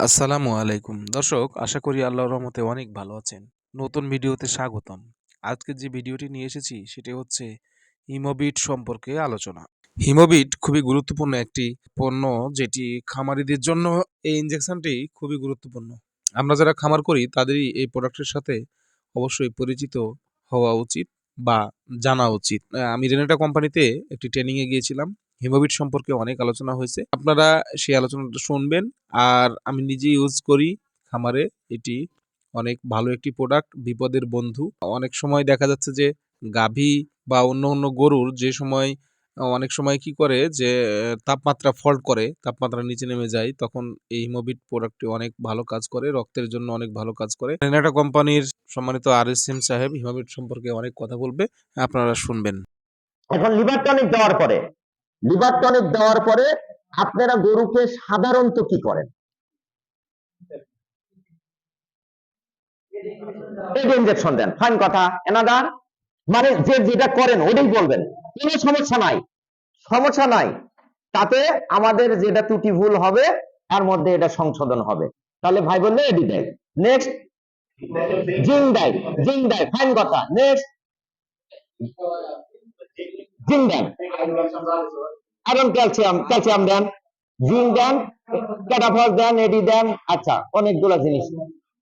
আসসালামু আলাইকুম। দর্শক, আশা করি আল্লাহর রহমতে অনেক ভালো আছেন। নতুন ভিডিওতে স্বাগতম। আজকে যে ভিডিওটি নিয়ে এসেছি, সেটি হচ্ছে হিমোবিট সম্পর্কে আলোচনা। হিমোবিট খুবই গুরুত্বপূর্ণ একটি পণ্য যেটি খামারিদের জন্য এই ইনজেকশনটি খুবই গুরুত্বপূর্ণ। আমরা যারা খামার করি, তাদেরই এই প্রোডাক্টের সাথে অবশ্যই পরিচিত হওয়া উচিত বা জানা উচিত। আমি রেনেটা কোম্পানিতে একটি ট্রেনিংয়ে গিয়েছিলাম। হিমোবিট সম্পর্কে অনেক আলোচনা হয়েছে। আপনারা সেই আলোচনাটা শুনবেন। আর আমি নিজে ইউজ করি খামারে। এটি অনেক ভালো একটি প্রোডাক্ট বিপদের বন্ধু। অনেক সময় দেখা যাচ্ছে যে গাভী বা অন্য অন্য গরুর যে সময়, অনেক সময় কি করে যে, তাপমাত্রা ফল্ট করে, তাপমাত্রা নিচে নেমে যায়, তখন এই হিমোবিট প্রোডাক্টটি অনেক ভালো কাজ করে, রক্তের জন্য অনেক ভালো কাজ করে। রেনাটা কোম্পানির সম্মানিত আর এস সাহেব হিমোবিট সম্পর্কে অনেক কথা বলবে, আপনারা শুনবেন। এখন লিভার টনিক দেওয়ার পরে লিভার টনিক দেওয়ার পরে আপনারা গরুকে সাধারণত কি করেন? ইঞ্জেকশন দেন ফাইন কথা এনাদার মানে যে যেটা করেন, ওটাই বলবেন, কোনো সমস্যা নাই। সমস্যা নাই, তাতে আমাদের যেটা ত্রুটি ভুল হবে, তার মধ্যে এটা সংশোধন হবে। তাহলে ভাই বললে এডি দেয় নেক্সট জিং দেয় জিং দেয় ফাইন কথা। Next zinc then iron calcium calcium then zinc then Catafos then, AD দেন আচ্ছা অনেকগুলো জিনিস।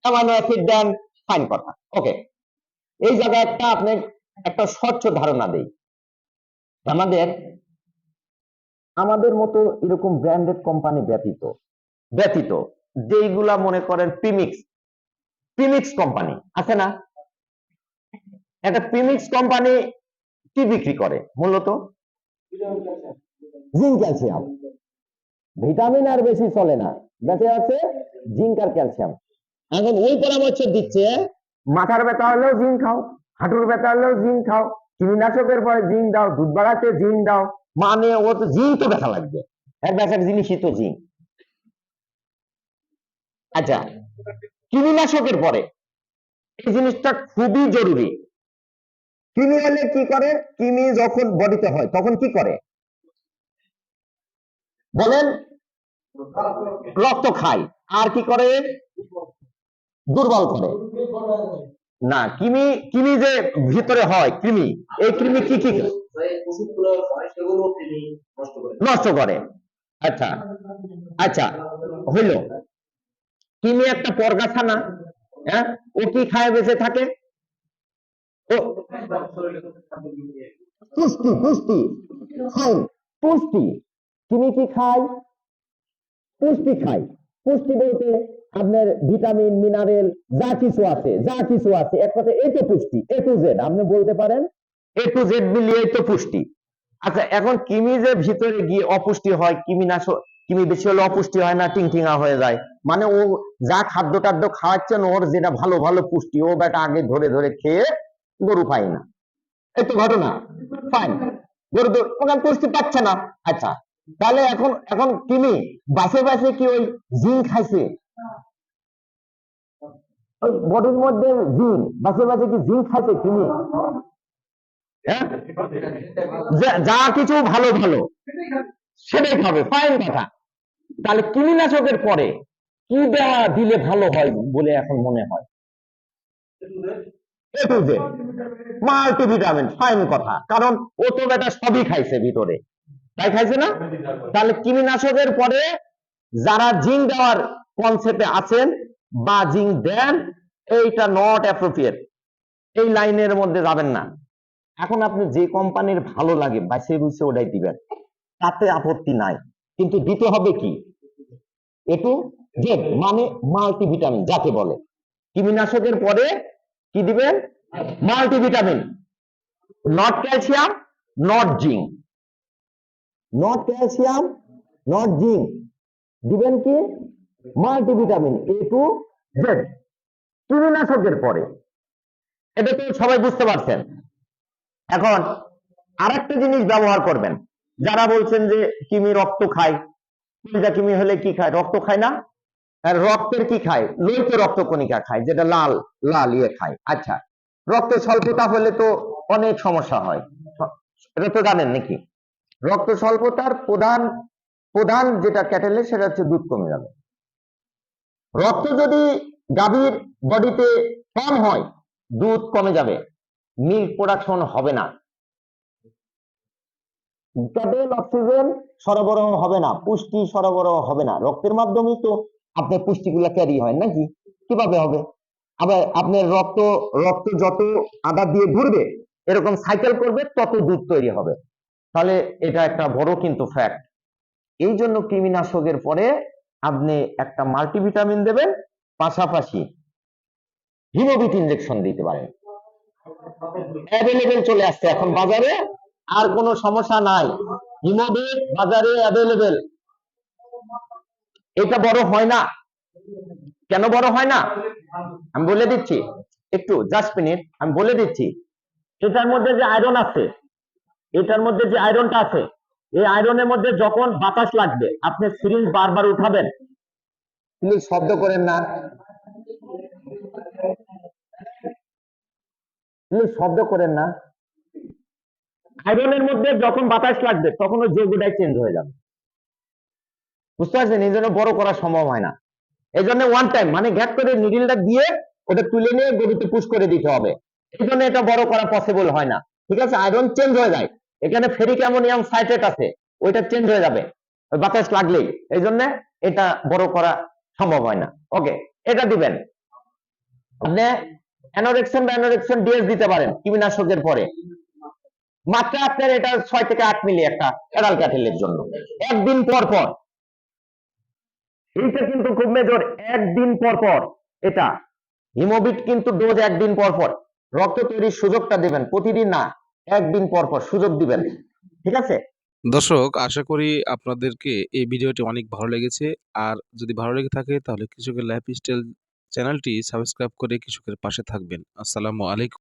অ্যামাইনো অ্যাসিড দেন, ফাইন কথা। ওকে। এই জায়গায় একটা আপনি একটা স্বচ্ছ ধারণা দেই। আমাদের আমাদের মতো এরকম ব্র্যান্ডেড কোম্পানি ব্যতীত ব্যতীত, যেইগুলা মনে করেন প্রিমিক্স প্রিমিক্স কোম্পানি, আছে না? একটা প্রিমিক্স কোম্পানি কি বিক্রি করে? মূলত জিঙ্ক ক্যালসিয়াম। ভিটামিন আর বেশি চলে না। বেঁচে আছে জিঙ্ক আর ক্যালসিয়াম। এখন ওই পরামর্শ দিচ্ছে, মাথার ব্যথা হলেও জিঙ্ক খাও, হাঁটুর ব্যথা হলেও জিঙ্ক খাও, কীটনাশকের পরে জিঙ্ক দাও, দুধ বাড়াতে জিঙ্ক দাও মানে ও তো জিঙ্ক তো ব্যথা লাগবে। এক ব্যথার জিনিসই তো জিঙ্ক। আচ্ছা কীটনাশকের পরে এই জিনিসটা খুবই জরুরি। কিমি হলে কি করে? কিমি যখন বডিতে হয়, তখন কি করে? বলেন, রক্ত খায়। আর কি করে? দুর্বল করে। না, কিমি কিমি যে ভিতরে হয়, কৃমি, এই কৃমি কি কি নষ্ট করে। আচ্ছা আচ্ছা হইল। কিমি একটা পরগাছা না হ্যাঁ? ও কি খায়, বেঁচে থাকে? খাই, পুষ্টি। কি খাই? পুষ্টি খাই। পুষ্টি বলতে আপনার ভিটামিন, মিনারেল, যা কিছু আছে, যা কিছু আছে। এক কথা তো পুষ্টি, এ টু জেড। আপনি বলতে পারেন, এ টু জেড মিলিয়ে তো পুষ্টি। আচ্ছা এখন কিমি যে ভিতরে গিয়ে অপুষ্টি হয় কিমি না কিমি বেশি হলে অপুষ্টি হয় না, টিংটিঙা হয়ে যায়। মানে ও যা খাদ্য টাদ্য খাওয়াচ্ছেন, ওর যেটা ভালো ভালো পুষ্টি, ও বেটা আগে ধরে ধরে খেয়ে গরু পায় না। এই তো ঘটনা। ফাইন গরু ওখানে পুষ্টি পাচ্ছে না। আচ্ছা তাহলে এখন এখন কিমি বাসে বাসে কি ওই জিন খাইছে? বডির মধ্যে জিন বাসে বাসে কি জিন খাইছে কিমি? হ্যাঁ? যা- কিছু ভালো ভালো, সেটাই খাবে। ফাইন কথা। তাহলে কীটনাশকের পরে কি দেওয়া দিলে ভালো হয় বলে এখন মনে হয়? এ মাল্টিভিটামিন, ফাইন কথা। কারণ ও তো বেটা সবই খাইছে ভিতরে। তাই খাইছে না? তাহলে কীটনাশকের পরে যারা জিঙ্ক দেওয়ার কনসেপ্টে আছেন বা জিঙ্ক দেন, এইটা নট অ্যাপ্রোপ্রিয়েট এই লাইনের মধ্যে যাবেন না। এখন আপনি যে কোম্পানির ভালো লাগে বা সে রুচে ওটাই দিবেন। তাতে আপত্তি নাই। কিন্তু দিতে হবে কি? একটু জেড মানে মাল্টিভিটামিন যাকে বলে। কীটনাশকের পরে কি দিবেন? Multivitamin not calcium not zinc not calcium not zinc দিবেন কি? মাল্টিভিটামিন এ টু জেড কীটনাশকের পরে। এটা তো সবাই বুঝতে পারছেন। এখন আরেকটা জিনিস ব্যবহার করবেন। যারা বলছেন যে কিমি রক্ত খায়, কিমি হলে কি খায়? রক্ত খায় না? আর রক্তের কি খায়? লোহিত রক্ত কণিকা খায়, যেটা লাল লাল ইয়ে খায়। আচ্ছা রক্ত স্বল্পতা হলে তো অনেক সমস্যা হয়। এটা তো জানেন নাকি? রক্ত স্বল্পতার প্রধান প্রধান যেটা ক্যাটালে, সেটা হচ্ছে দুধ কমে যাবে। রক্ত যদি গাভীর বডিতে কম হয়, দুধ কমে যাবে। মিল্ক প্রোডাকশন হবে না। কেবল অক্সিজেন সরবরাহ হবে না। পুষ্টি সরবরাহ হবে না। রক্তের মাধ্যমেই তো আপনার পুষ্টিগুলা ক্যারি হয় নাকি? কীভাবে হবে? আবার আপনার রক্ত রক্ত যত আদা দিয়ে ঘুরবে এরকম সাইকেল করবে, তত দুধ তৈরি হবে। তাহলে এটা একটা বড় কিন্তু ফ্যাক্ট এই জন্য কৃমিনাশকের পরে আপনি একটা মাল্টিভিটামিন দেবেন, পাশাপাশি হিমোবিট ইনজেকশন দিতে পারেন। অ্যাভেলেবেল চলে আসছে এখন বাজারে, আর কোনো সমস্যা নাই। হিমোবিট বাজারে অ্যাভেলেবেল এটা বড় হয় না। কেন বড় হয় না? আমি বলে দিচ্ছি। একটু জাস্ট মিনিট আমি বলে দিচ্ছি। এটার মধ্যে যে আয়রন আছে এটার মধ্যে যে আয়রনটা আছে এই আয়রনের মধ্যে যখন বাতাস লাগবে আপনি সিরিঞ্জ বারবার উঠাবেন। প্লিজ শব্দ করেন না। প্লিজ শব্দ করেন না। আয়রনের মধ্যে যখন বাতাস লাগবে তখন ওই যৌগটাই চেঞ্জ হয়ে যাবে। বুঝতে পারছেন? এই জন্য বড় করা সম্ভব হয় না। এই জন্য ওয়ান টাইম মানে গ্যাপ করে নিডিলটা দিয়ে ওটা তুলে নিয়ে গরুতে পুশ করে দিতে হবে। এই জন্য এটা বড় করা পসিবল হয় না। ঠিক আছে? আয়রন চেঞ্জ হয়ে যায়। এখানে ফেরিক অ্যামোনিয়াম সাইট্রেট আছে। ওইটা চেঞ্জ হয়ে যাবে। বাতাস লাগলেই। এই জন্য এটা বড় করা সম্ভব হয় না। ওকে এটা দিবেন। আপনি অ্যানোরেকশন বা অ্যানোরেকশন ডিএস দিতে পারেন কীটনাশকের পরে। মাত্রা আপনার এটা ছয় থেকে আট মিলি একটা এডাল ক্যাটেলের জন্য। একদিন পর পর। এইটা কিন্তু খুব মেজর একদিন পর পর। এটা, হিমোবিট কিন্তু ডোজ একদিন পর পর। রক্ত তৈরির সুযোগটা দিবেন, প্রতিদিন না, একদিন পর পর সুযোগ দিবেন। ঠিক আছে? দর্শক, আশা করি আপনাদেরকে এই ভিডিওটি অনেক ভালো লেগেছে। আর যদি ভালো লেগে থাকে, তাহলে কৃষকের লাইফ স্টাইল চ্যানেলটি সাবস্ক্রাইব করে কৃষকের পাশে থাকবেন। আসসালামু আলাইকুম।